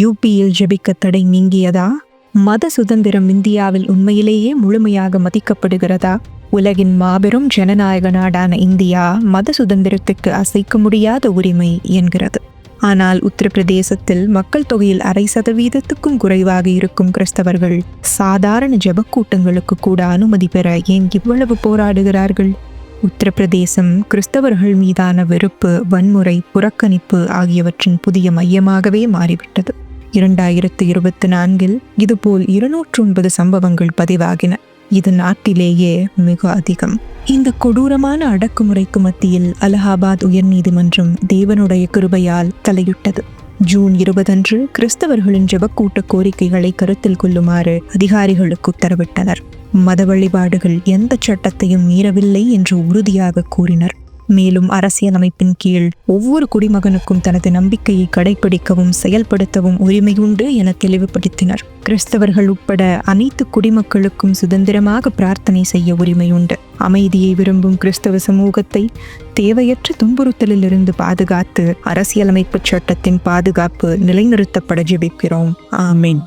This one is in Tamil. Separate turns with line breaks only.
யூபியில் ஜெபிக்க தடை நீங்கியதா? மத சுதந்திரம் இந்தியாவில் உண்மையிலேயே முழுமையாக மதிக்கப்படுகிறதா? உலகின் மாபெரும் ஜனநாயக நாடான இந்தியா மத சுதந்திரத்துக்கு அசைக்க முடியாத உரிமை என்கிறது. ஆனால் உத்தரப்பிரதேசத்தில் மக்கள் தொகையில் அரை சதவீதத்துக்கும் குறைவாக இருக்கும் கிறிஸ்தவர்கள் சாதாரண ஜபக்கூட்டங்களுக்கு கூட அனுமதி பெற ஏன் இவ்வளவு போராடுகிறார்கள்? உத்தரப்பிரதேசம் கிறிஸ்தவர்கள் மீதான வெறுப்பு வன்முறை புறக்கணிப்பு ஆகியவற்றின் புதிய மையமாகவே மாறிவிட்டது. இரண்டாயிரத்து இருபத்தி நான்கில் இதுபோல் இருநூற்று ஒன்பது சம்பவங்கள் பதிவாகின. இது நாட்டிலேயே மிக அதிகம். இந்த கொடூரமான அடக்குமுறைக்கு மத்தியில் அலகாபாத் உயர்நீதிமன்றம் தேவனுடைய கிருபையால் தலையிட்டது. ஜூன் இருபதன்று கிறிஸ்தவர்களின் ஜெபக்கூட்ட கோரிக்கைகளை கருத்தில் கொள்ளுமாறு அதிகாரிகளுக்கு உத்தரவிட்டனர். மத வழிபாடுகள் எந்த சட்டத்தையும் மீறவில்லை என்று உறுதியாக கூறினர். மேலும் அரசியலமைப்பின் கீழ் ஒவ்வொரு குடிமகனுக்கும் தனது நம்பிக்கையை கடைபிடிக்கவும் செயல்படுத்தவும் உரிமை உண்டு என தெளிவுபடுத்தினர். கிறிஸ்தவர்கள் உட்பட அனைத்து குடிமக்களுக்கும் சுதந்திரமாக பிரார்த்தனை செய்ய உரிமை உண்டு அமைதியை விரும்பும் கிறிஸ்தவ சமூகத்தை தேவையற்ற துன்புறுத்தலிலிருந்து பாதுகாத்து அரசியலமைப்பு சட்டத்தின் பாதுகாப்பு நிலைநிறுத்தப்பட ஜெபிக்கிறோம். ஆமீன்.